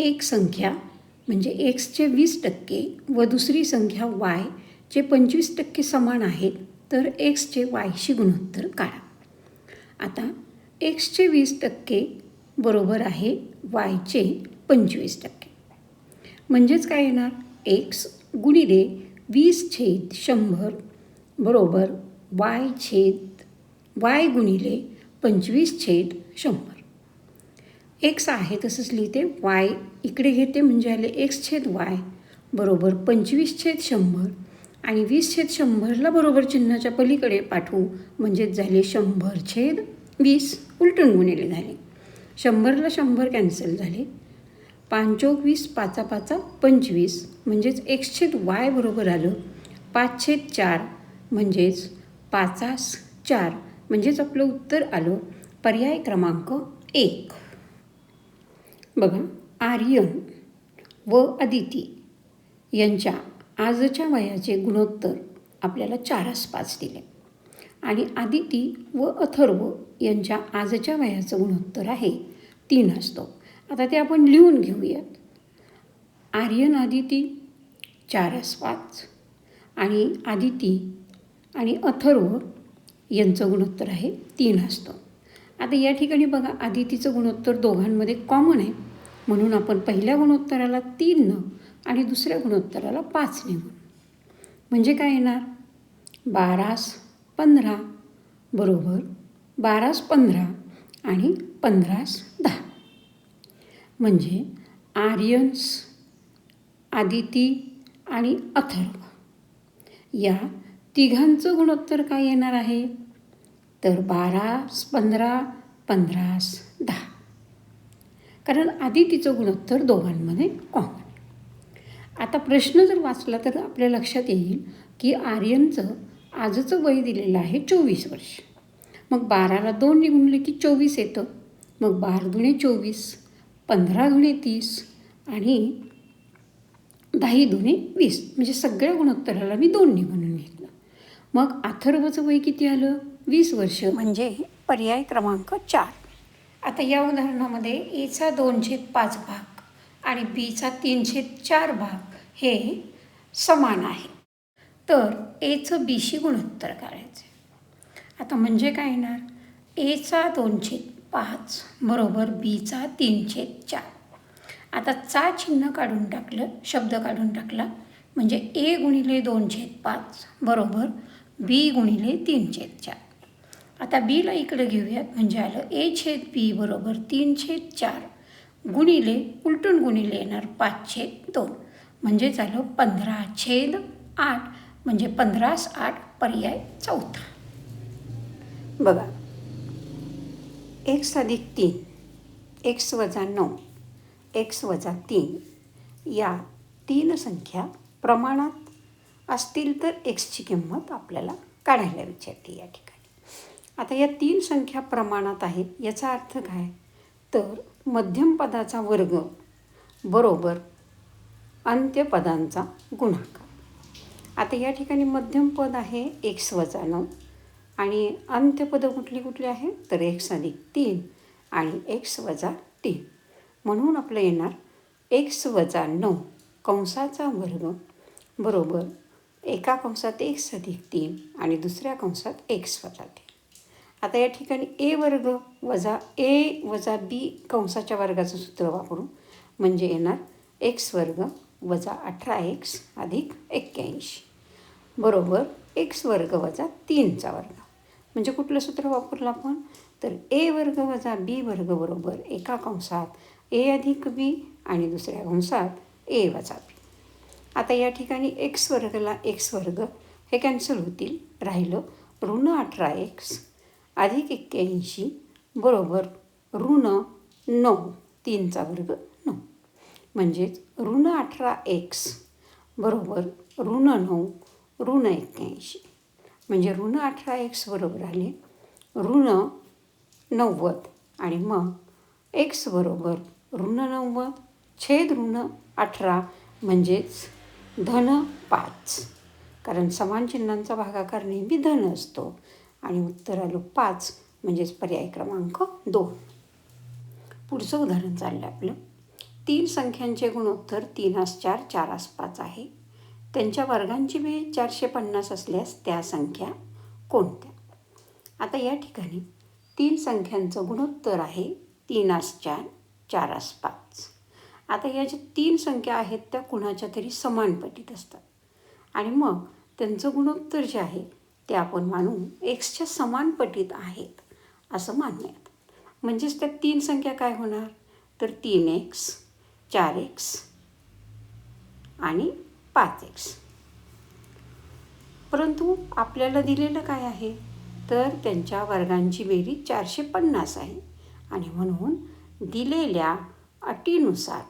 एक संख्या म्हणजे एक्सचे वीस टक्के व दुसरी संख्या वाय जे पंचवीस टक्के समान आहेत तर एक्सचे वायशी गुणोत्तर काढा. आता एक्सचे वीस टक्के बरोबर आहे वायचे पंचवीस टक्के. म्हणजेच काय येणार? एक्स गुणिले वीस छेद शंभर बरोबर वाय छेद वाय गुणिले पंचवीस छेद शंभर. एक्स आहे तसंच लिहिते वाय. इकडे घेते म्हणजे आले एक्स छेद वाय बरोबर पंचवीस छेद शंभर. आणि वीस छेद शंभरला बरोबर चिन्हाच्या पलीकडे पाठवू म्हणजेच झाले शंभर छेद वीस. उलटून गुणिले झाले. शंभरला शंभर कॅन्सल झाले. पाचोक वीस पाचा पाचा पंचवीस. म्हणजेच एक्स छेद वाय बरोबर आलं. पाच छेद चार म्हणजेच पाचास चार. म्हणजेच आपलं उत्तर आलं. पर्याय क्रमांक एक. बघा आर्यन व अदिती यांच्या आजच्या वयाचे गुणोत्तर आपल्याला चारास पाच दिले. आणि आदिती व अथर्व यांच्या आजच्या वयाचं गुणोत्तर आहे तीन असतो. आता ते आपण लिहून घेऊयात. आर्यन आदिती चारास पाच आणि आदिती आणि अथर्व यांचं गुणोत्तर आहे तीन असतं. आता या ठिकाणी बघा आदितीचं गुणोत्तर दोघांमध्ये कॉमन आहे. म्हणून आपण पहिल्या गुणोत्तराला तीननं आणि दुसऱ्या गुणोत्तराला पाचने म्हणू म्हणजे काय येणार? बारास पंधरा बरोबर बारास पंधरा आणि पंधरास दहा. म्हणजे आर्यन्स आदिती आणि अथर्व. या तिघांचं गुणोत्तर काय येणार आहे? तर बारास पंधरा पंधरास दहा. कारण आधी तिचं गुणोत्तर दोघांमध्ये कॉमन आता प्रश्न जर वाचला तर आपल्या लक्षात येईल की आर्यनचं आजचं वय दिलेलं आहे चोवीस वर्ष. मग बाराला दोन निघूनले की चोवीस येतं. मग बारा दुणे चोवीस पंधरा दुणे तीस आणि दहा दुणे वीस. म्हणजे सगळ्या गुणोत्तराला मी दोन निघून घेतलं. मग अथर्वचं वय किती आलं? वीस वर्ष. म्हणजे पर्याय क्रमांक चार. आता या उदाहरणामध्ये एचा दोनशे पाच भाग आणि बीचा तीनशे चार भाग हे समान आहे. तर एचं बीशी गुणोत्तर काढायचं आता म्हणजे काय येणार? एचा दोनशे पाच बरोबर बीचा तीनशे चार. आता चा चिन्ह काढून टाकलं शब्द काढून टाकला म्हणजे ए गुणिले दोनशे पाच बरोबर बी गुणिले तीनशे चार. आता बीला इकडं घेऊयात. म्हणजे आलं ए छेद पी बरोबर तीन छेद चार गुणिले उलटून गुणिले येणार पाच छेद दोन. म्हणजे झालं पंधरा छेद आठ. म्हणजे पंधरास आठ पर्याय चौथा. बघा. एक्स अधिक तीन. एक्स वजा नऊ. एक्स वजा तीन. या तीन संख्या प्रमाणात असतील तर एक्सची किंमत आपल्याला काढायला विचारते या ठिकाणी. आता या तीन संख्या प्रमाणात आहेत याचा अर्थ काय? तर मध्यम पदाचा वर्ग बरोबर अंत्यपदांचा गुणाकार. आता या ठिकाणी मध्यम पद आहे एक्स वजा नऊ आणि अंत्यपदं कुठली कुठली आहे? तर एक्स अधिक तीन आणि एक्स वजा तीन. म्हणून आपलं येणार एक्स वजा नऊ कंसाचा वर्ग बरोबर एका कंसात एक्स अधिक तीन आणि दुसऱ्या कंसात एक्स वजा तीन. आता या ठिकाणी ए वर्ग वजा ए वजा बी कंसाच्या वर्गाचं सूत्र वापरू म्हणजे येणार एक्स वर्ग वजा अठरा एक्स अधिक एक्क्याऐंशी. बरोबर एक्स वर्ग वजा तीनचा वर्ग. म्हणजे कुठलं सूत्र वापरलं आपण? तर ए वर्ग वजा बी वर्ग बरोबर एका कंसात ए अधिक बी आणि दुसऱ्या कंसात ए वजा बी. आता या ठिकाणी एक्स वर्गला एक्स वर्ग हे कॅन्सल होतील. राहिलं ऋण अठरा एक्स अधिक एक्क्याऐंशी बरोबर ऋण नऊ तीनचा वर्ग नऊ. म्हणजेच ऋण अठरा एक्स बरोबर ऋण नऊ ऋण एक्क्याऐंशी. म्हणजे ऋण अठरा एक्स बरोबर आले ऋण नव्वद आणि मग एक्स बरोबर ऋण नव्वद छेद ऋण अठरा म्हणजेच धन पाच. कारण समान चिन्हांचा भागाकार नेहमी धन असतो. आणि उत्तर आलं पाच म्हणजेच पर्याय क्रमांक दोन. पुढचं उदाहरण चाललं आपलं. तीन संख्यांचे गुणोत्तर तीन आस चार चारास पाच आहे. त्यांच्या वर्गांची बेरीज चारशे पन्नास असल्यास त्या संख्या कोणत्या? आता या ठिकाणी तीन संख्यांचं गुणोत्तर आहे तीन आस चार चार आस पाच. आता या ज्या तीन संख्या आहेत त्या कुणाच्या तरी समान पटीत असतात. आणि मग त्यांचं गुणोत्तर जे आहे ते आपण मानू एक्सच्या समान पटीत आहेत असं मानूयात म्हणजेच त्या तीन संख्या काय होणार? तर तीन एक्स चार एक्स आणि पाच एक्स. परंतु आपल्याला दिलेलं काय आहे? तर त्यांच्या वर्गांची बेरीज चारशे पन्नास आहे. आणि म्हणून दिलेल्या अटीनुसार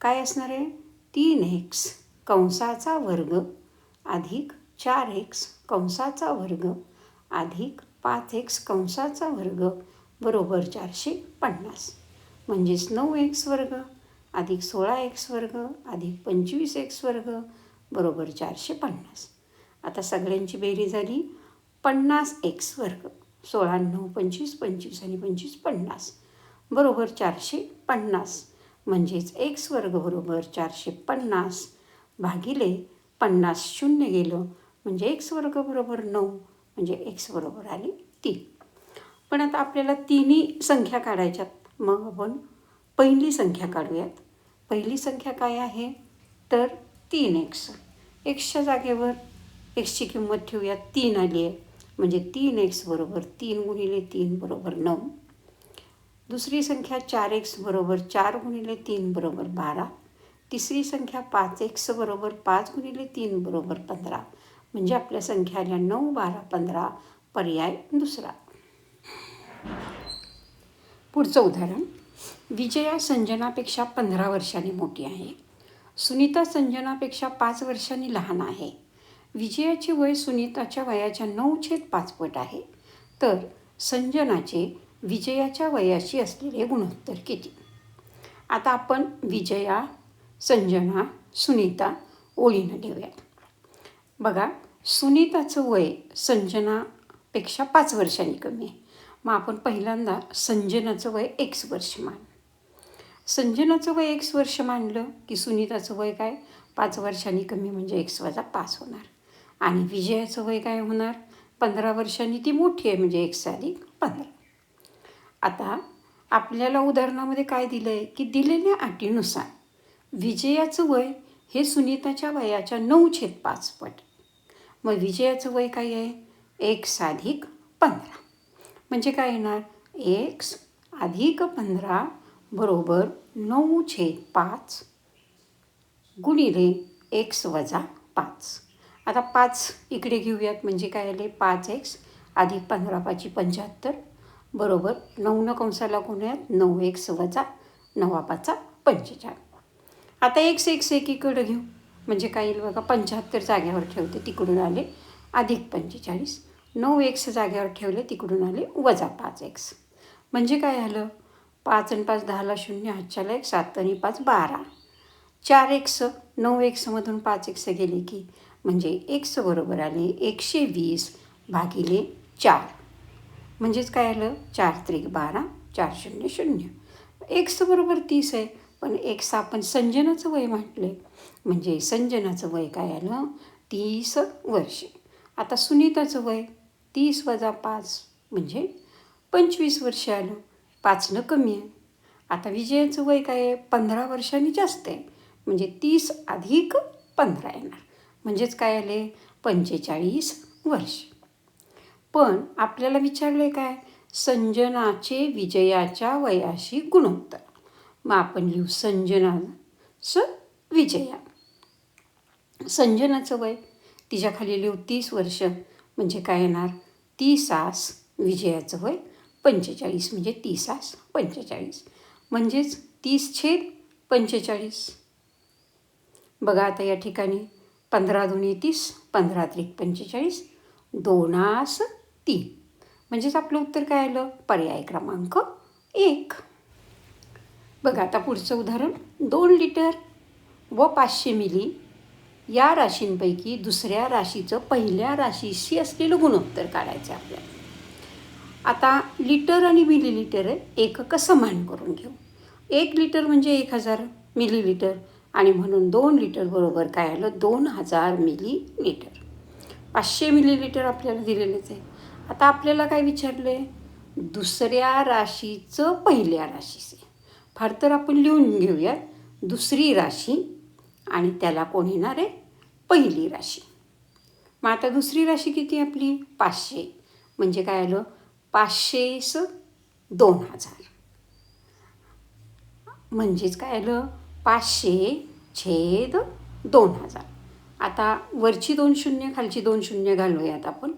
काय असणार आहे? तीन एक्स कंसाचा वर्ग अधिक चार एक्स कंसाचा वर्ग अधिक पाच एक्स कंसाचा वर्ग बरोबर चारशे पन्नास. म्हणजेच नऊ एक्स वर्ग अधिक सोळा एक्स वर्ग अधिक पंचवीस एक्स वर्ग बरोबर चारशे पन्नास. आता सगळ्यांची बेरी झाली. पन्नास एक्स वर्ग सोळा नऊ पंचवीस पंचवीस आणि पंचवीस पन्नास बरोबर चारशे पन्नास. म्हणजेच एक्स वर्ग बरोबर चारशे पन्नास भागिले पन्नास शून्य गेलं. म्हणजे एक्स वर्ग बरोबर नऊ म्हणजे एक्स बरोबर आली तीन. पण आता आपल्याला तिन्ही संख्या काढायच्यात. मग आपण पहिली संख्या काढूयात. पहिली संख्या काय आहे? तर तीन एक्स. एक्सच्या जागेवर एक्सची किंमत ठेवूयात. तीन आली आहे. म्हणजे तीन एक्स बरोबर तीन गुणिले तीन बरोबर नऊ. दुसरी संख्या चार एक्स बरोबर चार गुणिले तीन बरोबर बारा. तिसरी संख्या पाच एक्स बरोबर पाच गुणिले तीन बरोबर पंधरा. म्हणजे आपल्या संख्या आल्या नऊ बारा पंधरा पर्याय दुसरा. पुढचं उदाहरण. विजया संजनापेक्षा पंधरा वर्षांनी मोठी आहे. सुनीता संजनापेक्षा पाच वर्षांनी लहान आहे. विजयाचे वय सुनीताच्या वयाच्या नऊ छेद पाचपट आहे. तर संजनाचे विजयाच्या वयाशी असलेले गुणोत्तर किती? आता आपण विजया संजना सुनीता ओळीनं लिहूयात बघा सुनीताचं वय संजनापेक्षा पाच वर्षांनी कमी आहे. मग आपण पहिल्यांदा संजनाचं वय एक्स वर्ष मान. संजनाचं वय एक्स वर्ष मानलं की सुनीताचं वय काय? पाच वर्षांनी कमी म्हणजे एक्स वजा पाच होणार. आणि विजयाचं वय काय होणार? पंधरा वर्षांनी ती मोठी आहे म्हणजे एक्स अधिक पंधरा. आता आपल्याला उदाहरणामध्ये काय दिलं आहे की दिलेल्या अटीनुसार विजयाचं वय हे सुनीताच्या वयाच्या नऊ छेद पाच पट. मग विजयाचं वय काय आहे? एक्स अधिक पंधरा. म्हणजे काय येणार? एक्स अधिक पंधरा बरोबर नऊ छेद पाच गुणिले एक्स वजा पाच. आता पाच इकडे घेऊयात. म्हणजे काय आले? पाच एक्स अधिक पंधरा पाची पंच्याहत्तर बरोबर नऊ न कंसाला गुणूयात. नऊ एक्स वजा नवा पाचा पंचेचाळीस. आता एक्स एक्स एकीकडं घेऊ. म्हणजे काही बघा पंच्याहत्तर जाग्यावर ठेवते तिकडून आले अधिक पंचेचाळीस. नऊ एक्स जाग्यावर ठेवले तिकडून आले वजा पाच एक्स म्हणजे काय झालं? पाच आणि पाच दहाला शून्य हातच्याला एक सात आणि पाच बारा. चार एक्स नऊ एक्समधून पाच एक्स गेले की म्हणजे एक्स बरोबर आले एकशे वीस भागिले चार. म्हणजेच काय आलं? चार त्रिक बारा चार शून्य शून्य. एक्स बरोबर तीस आहे पण एक्स आपण संजनाचं वय म्हटले म्हणजे संजनाचं वय काय आलं? तीस वर्षे. आता सुनीताचं वय तीस वजा पाच म्हणजे पंचवीस वर्ष आलं. पाचनं कमी आहे. आता विजयाचं वय काय आहे? पंधरा वर्षांनी जास्त आहे. म्हणजे तीस अधिक पंधरा येणार. म्हणजेच काय आले? पंचेचाळीस वर्ष. पण आपल्याला विचारले काय? संजनाचे विजयाच्या वयाशी गुणोत्तर. मग आपण लिहू संजना स विजया. संजनाचं वय तिच्याखाली लिहू तीस वर्ष म्हणजे काय येणार? तीसास विजयाचं वय पंचेचाळीस म्हणजे तीसास पंचेचाळीस. म्हणजेच तीस छेद पंचेचाळीस. बघा आता या ठिकाणी. पंधरा दोन्ही तीस पंधरा त्रिक पंचेचाळीस दोनास तीन. म्हणजेच आपलं उत्तर काय आलं? पर्याय क्रमांक एक. बघा आता पुढचं उदाहरण. दोन लिटर व पाचशे मिली या राशींपैकी दुसऱ्या राशीचं पहिल्या राशीशी असलेलं गुणोत्तर काढायचं आहे आपल्याला. आता लिटर आणि मिलीलिटर एकक समान करून घेऊ. एक लिटर म्हणजे एक हजार मिलीलिटर आणि म्हणून दोन लिटर बरोबर काय आलं? दोन हजार मिलीलिटर पाचशे मिलीलिटर आपल्याला दिलेलेच आहे. आता आपल्याला काय विचारलं आहे दुसऱ्या राशीचं पहिल्या राशीचे फार तर आपण लिहून घेऊयात. दुसरी राशी आणि त्याला कोण येणार आहे? पहिली राशी. मग आता दुसरी राशी किती आपली? पाचशे. म्हणजे काय आलं? पाचशेस दोन हजार. म्हणजेच काय आलं? पाचशे छेद दोन हजार. आता वरची दोन शून्य खालची दोन शून्य घालूयात आपण.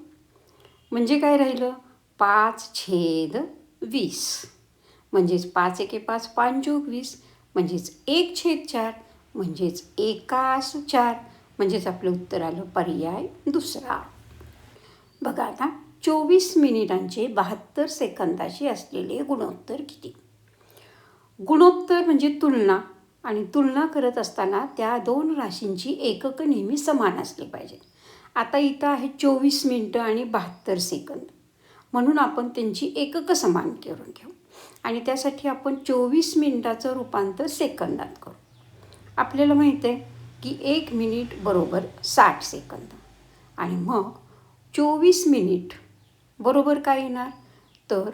म्हणजे काय राहिलं? पाच छेद वीस. म्हणजेच पाच एके पाच पांचोक वीस. म्हणजेच एक छेद चार. म्हणजेच एकास चार म्हणजेच आपलं उत्तर आलं पर्याय दुसरा. बघा आता चोवीस मिनिटांचे बहात्तर सेकंदाचे असलेले गुणोत्तर किती? गुणोत्तर म्हणजे तुलना. आणि तुलना करत असताना त्या दोन राशींची एककं नेहमी समान असली पाहिजे. आता इथं आहे चोवीस मिनटं आणि बहात्तर सेकंद. म्हणून आपण त्यांची एककं समान करून घेऊ. आणि त्यासाठी आपण चोवीस मिनटाचं रूपांतर सेकंदात करू. आपल्याला माहीत आहे की एक मिनिट बरोबर साठ सेकंद. आणि मग चोवीस मिनिट बरोबर काय येणार? तर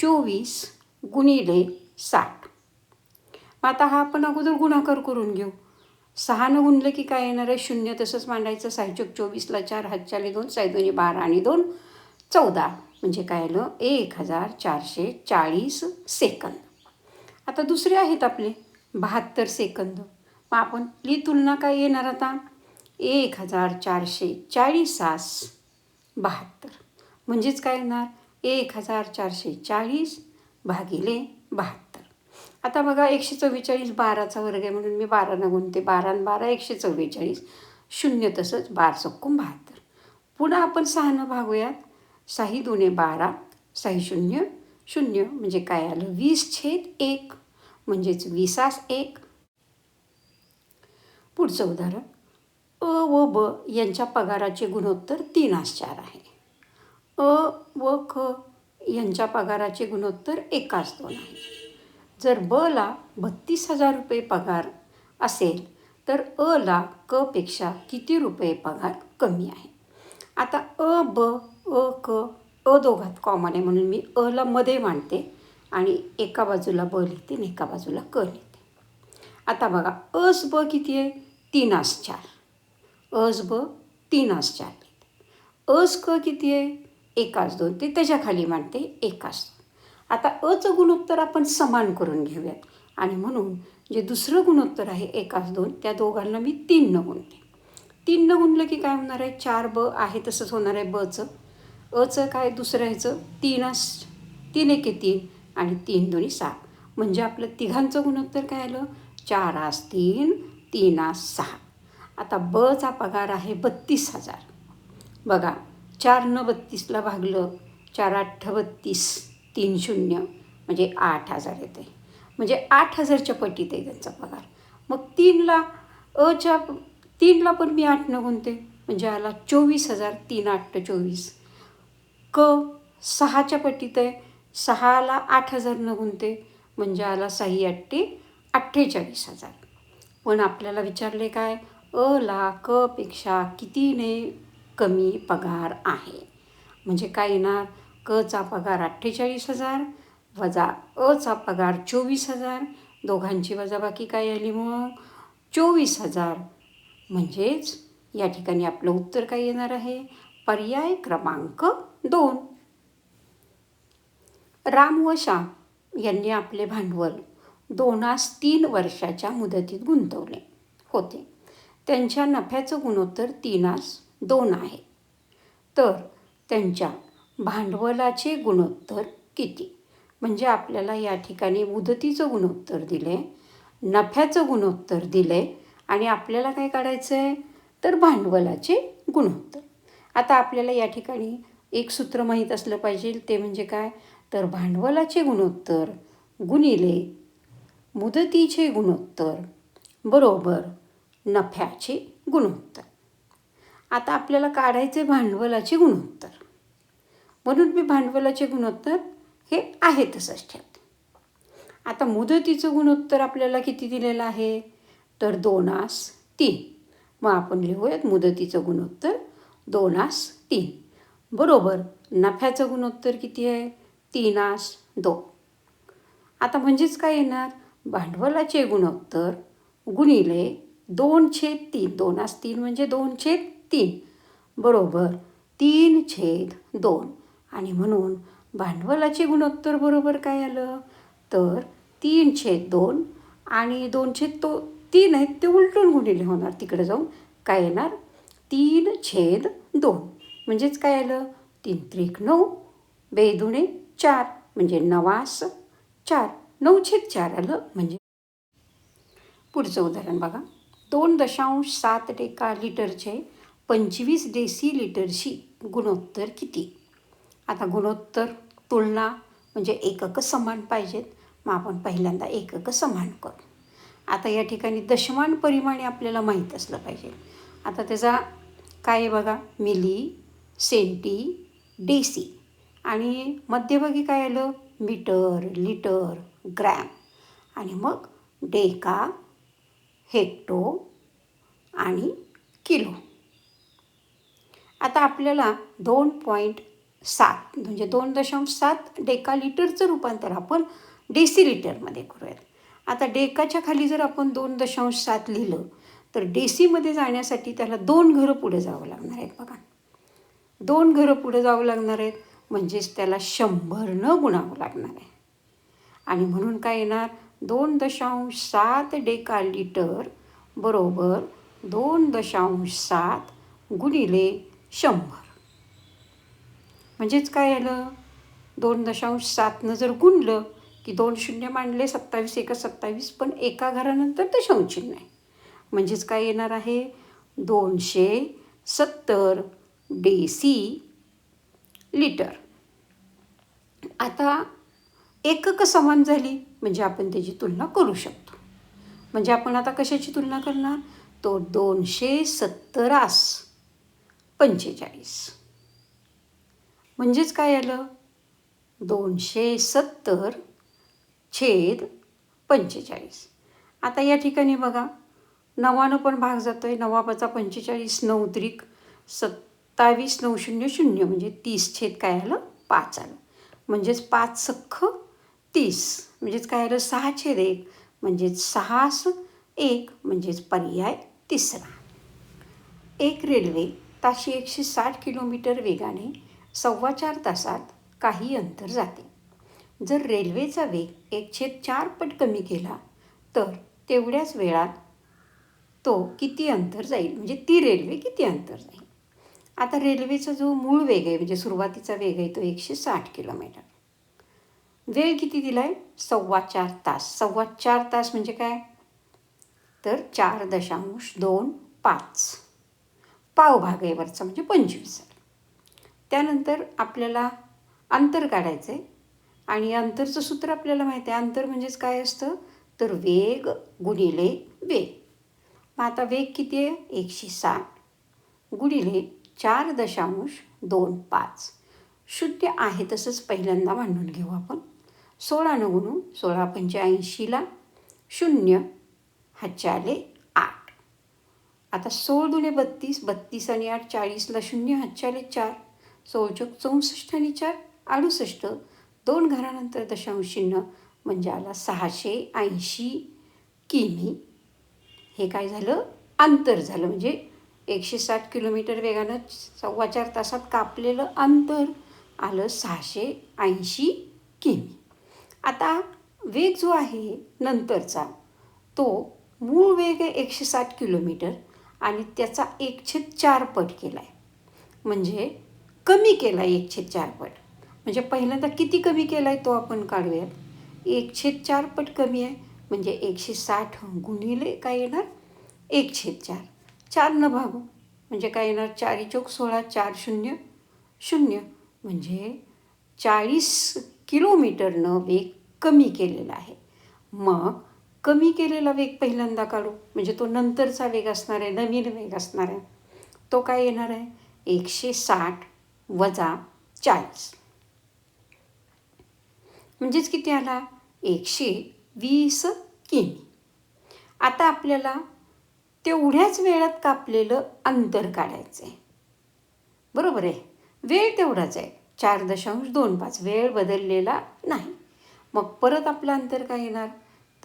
चोवीस गुणिले साठ. मग आता हा आपण अगोदर गुणाकार करून घेऊ. सहानं गुणलं की काय येणार आहे? शून्य तसंच मांडायचं. सायचोक चोवीसला चार हातचाले दोन सायदोनी बारा आणि दोन चौदा. म्हणजे काय आलं? एक हजार चारशे चाळीस सेकंद. आता दुसरे आहेत आपले बहात्तर सेकंद. मग आपण ली तुलना काय येणार आता? एक हजार चारशे चाळीसास बहात्तर. म्हणजेच काय येणार? एक हजार चारशे चाळीस भागिले बहात्तर. आता बघा एकशे चव्वेचाळीस बाराचा वर्ग आहे म्हणून मी बारानं गुणते बारा आणि बारा एकशे चव्वेचाळीस. शून्य तसंच बार सक्कून बहात्तर. पुन्हा आपण सहानं भागूयात. साही दोने बारा साही शून्य. शून्य म्हणजे काय आलं? वीस छेद एक. म्हणजेच वीसास एक. पुढचं उदाहरण. अ व ब यांच्या पगाराचे गुणोत्तर तीन चार आहे. अ व ख यांच्या पगाराचे गुणोत्तर एकाच दोन आहे. जर ब ला बत्तीस हजार रुपये पगार असेल तर अ ला क पेक्षा किती रुपये पगार कमी आहे? आता अ ब अ क अ दोघात कॉमन आहे म्हणून मी अ ला मध्ये मांडते आणि एका बाजूला ब लिहिते आणि एका बाजूला क लिहिते. आता बघा अस ब किती आहे? तीन चार. अस ब तीन चार. अस क किती आहे? एकाच दोन. ते त्याच्याखाली मांडते. एकाच दोन आता अचं गुणोत्तर आपण समान करून घेऊयात. आणि म्हणून जे दुसरं गुणोत्तर आहे एकाच दोन त्या दोघांना मी तीन न गुणते. तीन न गुणलं की काय होणार आहे? चार ब आहे तसंच होणार आहे बचं अचं काय? दुसरं ह्याचं तीनास तीन एके तीन आणि तीन दोन्ही सहा म्हणजे आपलं तिघांचं गुणोत्तर काय आलं? चार आस तीन तीन आस सहा. आता बचा पगार आहे बत्तीस हजार. बघा चार न बत्तीसला भागलं चार आठ बत्तीस तीन शून्य म्हणजे आठ हजार येते. म्हणजे आठ हजारच्या पटीत आहे त्यांचा पगार. मग तीनला अच्या तीनला पण मी आठ न गुणते. म्हणजे आला चोवीस हजार तीन आठ चोवीस. क सहाच्या पटीत आहे सहाला आठ हजार न गुणते. म्हणजे आला सही ते अठ्ठेचाळीस हजार. पण आपल्याला विचारले काय? अ ला क पेक्षा कितीने कमी पगार आहे? म्हणजे काय येणार? कचा पगार अठ्ठेचाळीस हजार वजा अचा पगार चोवीस हजार. दोघांची वजाबाकी काय आली मग? चोवीस हजार. म्हणजेच या ठिकाणी आपलं उत्तर काय येणार आहे? पर्याय क्रमांक दोन. राम व श्याम यांनी आपले भांडवल दोनास तीन वर्षाच्या मुदतीत गुंतवले होते. त्यांच्या नफ्याचं गुणोत्तर तीनास दोन आहे. तर त्यांच्या भांडवलाचे गुणोत्तर किती? म्हणजे आपल्याला या ठिकाणी मुदतीचं गुणोत्तर दिले नफ्याचं गुणोत्तर दिले आणि आपल्याला काय काढायचं आहे तर भांडवलाचे गुणोत्तर. आता आपल्याला या ठिकाणी एक सूत्र माहीत असलं पाहिजे ते म्हणजे काय? तर भांडवलाचे गुणोत्तर गुणिले मुदतीचे गुणोत्तर बरोबर नफ्याचे गुणोत्तर. आता आपल्याला काढायचे भांडवलाचे गुणोत्तर. म्हणून मी भांडवलाचे गुणोत्तर हे आहे तसंच ठेवते. आता मुदतीचं गुणोत्तर आपल्याला किती दिलेलं आहे? तर दोनास तीन. मग आपण लिहूयात मुदतीचं गुणोत्तर दोनास तीन. बरोबर नफ्याचं गुणोत्तर किती आहे? तीनास दोन. आता म्हणजेच काय येणार? भांडवलाचे गुणोत्तर गुणिले दोन छेद तीन. दोनास तीन म्हणजे दोन छेद तीन. बरोबर तीन छेद दोन. आणि म्हणून भांडवलाचे गुणोत्तर बरोबर काय आलं? तर तीन छेद दोन आणि दोन छेद तो तीन आहेत ते उलटून गुणिले होणार. तिकडे जाऊन काय येणार? तीन छेद दोन. म्हणजेच काय आलं? तीन त्रिक नऊ बेदुणे चार. म्हणजे नवास चार. नऊ छेद चार आलं म्हणजे? पुढचं उदाहरण बघा. दोन दशांश सात टेका लिटरचे पंचवीस डेसी लिटरशी गुणोत्तर किती? आता गुणोत्तर तुलना म्हणजे एकक समान पाहिजेत. मग आपण पहिल्यांदा एकक समान करू. आता या ठिकाणी दशमान परिमाणे आपल्याला माहीत असलं पाहिजे. आता त्याचा काय आहे बघा? Milli centi deci. आणि मध्यभागी काय आलं? Metre litre gram. आणि मग डेका हेक्टो आणि किलो. आता आपल्याला दोन पॉईंट सात म्हणजे दोन दशांश सात डेका लिटरचं रूपांतर आपण डेसी लिटरमध्ये करूयात. आता डेकाच्या खाली जर आपण दोन दशांश सात लिहिलं तर डेसीमध्ये जाण्यासाठी त्याला दोन घरं पुढे जावं लागणार आहेत बघा. दोन घरं पुढे जावं लागणार आहेत. म्हणजेच त्याला शंभरनं गुणावं लागणार. आहे आणि म्हणून काय येणार? दोन दशांश सात डेका लिटर बरोबर दोन दशांश सात गुणिले शंभर. म्हणजेच काय आलं? दोन दशांश सातनं जर गुणलं की दोन शून्य मांडले सत्तावीस एका सत्तावीस पण एका घरानंतर दशांश चिन्ह आहे. म्हणजेच काय येणार आहे? दोनशे सत्तर डेसी लिटर. आता एकक समान झाली म्हणजे आपण त्याची तुलना करू शकतो. म्हणजे आपण आता कशाची तुलना करणार? तो दोनशे सत्तरास पंचेचाळीस. म्हणजेच काय आलं? दोनशे सत्तर छेद पंचेचाळीस. आता या ठिकाणी बघा नवानं पण भाग जातो आहे नवाबाचा पंचेचाळीस नऊ त्रिक सत्तावीस नऊ शून्य शून्य म्हणजे तीस छेद काय आलं? पाच आलं. म्हणजेच पाच सख्ख तीस. म्हणजेच काय आलं? सहा छेद एक. म्हणजेच सहास एक. म्हणजेच पर्याय तिसरा. एक रेल्वे ताशी एकशे साठ किलोमीटर वेगाने सव्वा चार तासात काही अंतर जाते. जर रेल्वेचा वेग एकशे चार पट कमी केला तर तेवढ्याच वेळात तो किती अंतर जाईल? म्हणजे ती रेल्वे किती अंतर जाईल? आता रेल्वेचा जो मूळ वेग आहे म्हणजे सुरुवातीचा वेग आहे तो एकशे साठ किलोमीटर. वेळ किती दिला आहे सव्वा चार तास. सव्वा चार तास म्हणजे काय? तर चार दशांश दोन पाच. पावभाग आहे वरचा म्हणजे पंचवीस. त्यानंतर आपल्याला अंतर काढायचं आहे. आणि अंतरचं सूत्र आपल्याला माहिती आहे. अंतर म्हणजेच काय असतं? तर वेग गुणिले वेग. मग आता वेग किती आहे? एकशे साठ. गुणिले चार दशांश दोन पाच. शुद्ध आहे तसंच पहिल्यांदा मांडून घेऊ आपण. सोळानं गुणू सोळा पंच्याऐंशीला शून्य हातच्या आठ. आता सोळ दुने बत्तीस बत्तीस आणि आठ चाळीसला शून्य हातच्या चार. चौचक चौसष्ट आणि चार अडुसष्ट. दोन घरानंतर दशांश चिन्ह म्हणजे आला सहाशे ऐंशी किमी. हे काय झालं? अंतर झालं. म्हणजे एकशे साठ किलोमीटर वेगानं सव्वा चार तासात कापलेलं अंतर आलं सहाशे ऐंशी किमी आता वेग जो आहे नंतरचा तो मूळ वेग आहे एकशे साठ किलोमीटर आणि त्याचा एकशे चार पट केला आहे म्हणजे कमी केला आहे एकशे चार पट. म्हणजे पहिल्यांदा किती कमी केला आहे तो आपण काढूयात. एकशे चार पट कमी आहे म्हणजे एकशे साठ गुणिले काय येणार? एकशे चार. चार न भागू. म्हणजे काय येणार? चारी चौक सोळा चार शून्य शून्य. म्हणजे चाळीस किलोमीटरनं वेग कमी केलेला आहे. मग कमी केलेला वेग पहिल्यांदा काढू. म्हणजे तो नंतरचा वेग असणार आहे नवीन वेग असणार आहे. तो काय येणार आहे? एकशे साठ वजा चाळीस. म्हणजेच किती आला? एकशे वीस किमी. आता आपल्याला तेवढ्याच वेळात कापलेलं अंतर काढायचं आहे बरोबर आहे. वेळ तेवढाच आहे. चार दशांश दोन पाच. वेळ बदललेला नाही. मग परत आपलं अंतर काय येणार?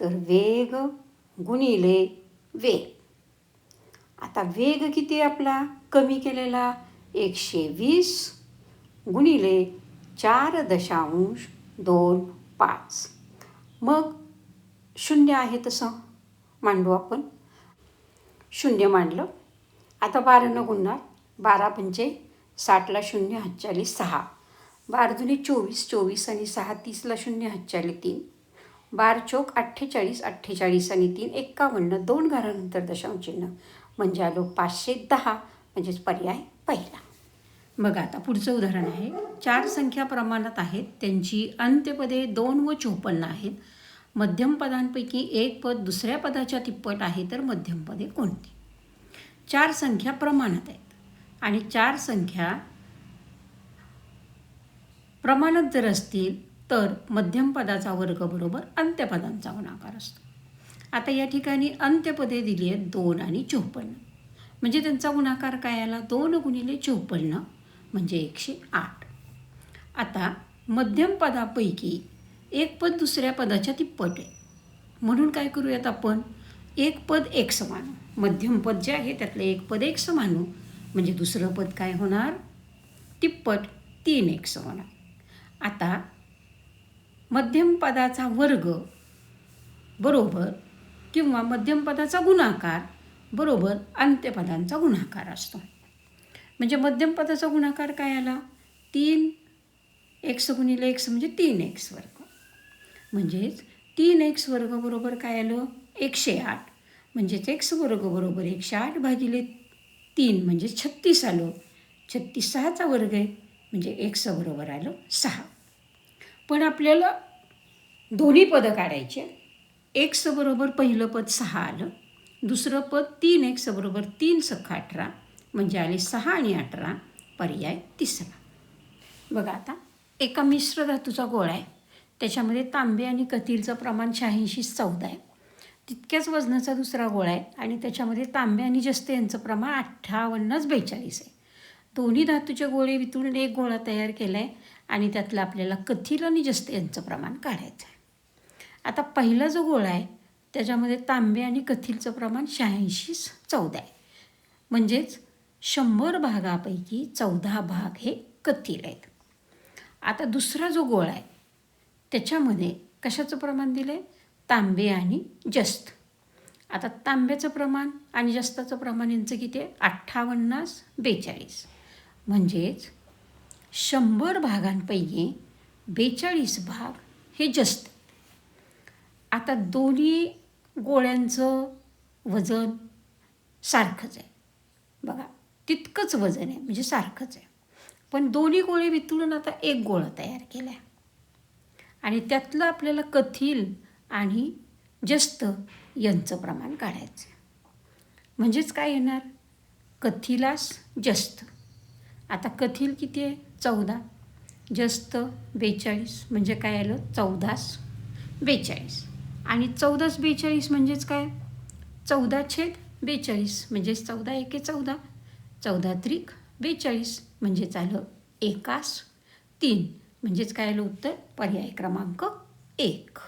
तर वेग गुणिले वेग. आता वेग किती आपला? कमी केलेला एकशे वीस गुणिले चार दशांश दोन पाच. मग शून्य आहे तसं. मांडू आपण. शून्य मांडलं. आता बारानं गुणणार. बारा पंचे साठला शून्य हच्चाळीस सहा. बार जुने चोवीस चोवीस आणि सहा तीसला शून्य हच्चाळी तीन. बार चोक अठ्ठेचाळीस अठ्ठेचाळीस आणि तीन. एक्कावन्न दोन घरानंतर दशांश चिन्ह म्हणजे आलो पाचशे दहा. म्हणजेच पर्याय पहिला. बघा आता पुढचं उदाहरण आहे. चार संख्या प्रमाणात आहेत. त्यांची अंत्यपदे दोन व चोपन्न आहेत. मध्यम पदांपैकी एक पद दुसऱ्या पदाच्या तिप्पट आहे तर मध्यम पदे कोणती? चार संख्या प्रमाणात आहेत. आणि चार संख्या प्रमाणात जर असतील तर मध्यम पदाचा वर्ग बरोबर अंत्यपदांचा गुणाकार असतो. आता या ठिकाणी अंत्यपदे दिली आहेत दोन आणि चोपन्न. म्हणजे त्यांचा गुणाकार काय आला? दोन गुणिले चोपन्न म्हणजे एकशे आठ. आता मध्यम पदापैकी एक पद दुसऱ्या पदाच्या तिप्पट आहे. म्हणून काय करूयात आपण? एक पद एक समान. मध्यम पद जे आहे त्यातलं एक पद एक समान हो. म्हणजे दुसरं पद काय होणार? तिप्पट तीन एक समान आता मध्यम पदाचा वर्ग बरोबर किंवा मध्यम पदाचा गुणाकार बरोबर अंत्यपदांचा गुणाकार असतो. म्हणजे मध्यम पदाचा गुणाकार काय आला? तीन एक्स गुणिले एक्स म्हणजे तीन एक्स वर्ग. म्हणजेच तीन एक्स वर्ग बरोबर काय आलं? एकशे आठ. म्हणजेच एक्स वर्ग बरोबर एकशे आठ भागिले तीन म्हणजे छत्तीस आलं. छत्तीस सहाचा वर्ग आहे म्हणजे एक्स बरोबर आलं सहा. पण आपल्याला दोन्ही पदं काढायचे एक्स बरोबर पहिलं पद सहा आलं. दुसरं पद तीन एक्स बरोबर तीन सखा अठरा म्हणजे आले सहा आणि अठरा पर्याय तिसरा. बघा आता एका मिश्र धातूचा गोळा आहे. त्याच्यामध्ये तांबे आणि कथीलचं प्रमाण शहाऐंशी चौदा आहे. तितक्याच वजनाचा दुसरा गोळा आहे आणि त्याच्यामध्ये तांबे आणि जस्त यांचं प्रमाण अठ्ठावन्नच बेचाळीस आहे. दोन्ही धातूचे गोळे वितळून एक गोळा तयार केला आहे आणि त्यातलं आपल्याला कथील आणि जस्त यांचं प्रमाण काढायचं आहे. आता पहिला जो गोळा आहे त्याच्यामध्ये तांबे आणि कथीलचं प्रमाण शहाऐंशी चौदा आहे. म्हणजेच शंभर भागापैकी चौदा भाग हे कथील आहेत. आता दुसरा जो गोळा आहे त्याच्यामध्ये कशाचं प्रमाण दिलं आहे तांबे आणि जस्त. आता तांब्याचं प्रमाण आणि जस्ताचं प्रमाण यांचं किती आहे? अठ्ठावन्नास बेचाळीस. म्हणजेच शंभर भागांपैकी बेचाळीस भाग हे जस्त. आता दोन्ही गोळ्यांचं वजन सारखंच आहे. बघा तितकंच वजन आहे म्हणजे सारखंच आहे. पण दोन्ही गोळे वितळून आता एक गोळा तयार केला आहे आणि त्यातलं आपल्याला कथील आणि जस्त यांचं प्रमाण काढायचं. म्हणजेच काय येणार? कथीलास जस्त. आता कथील किती आहे? चौदा. जस्त बेचाळीस म्हणजे काय आलं? चौदास बेचाळीस. आणि चौदास बेचाळीस म्हणजेच काय? चौदा छेद बेचाळीस म्हणजेच चौदा एके चौदा. चौदा त्रिक बेचाळीस म्हणजेच आलं एकास तीन. म्हणजेच काय आलं उत्तर? पर्याय क्रमांक एक.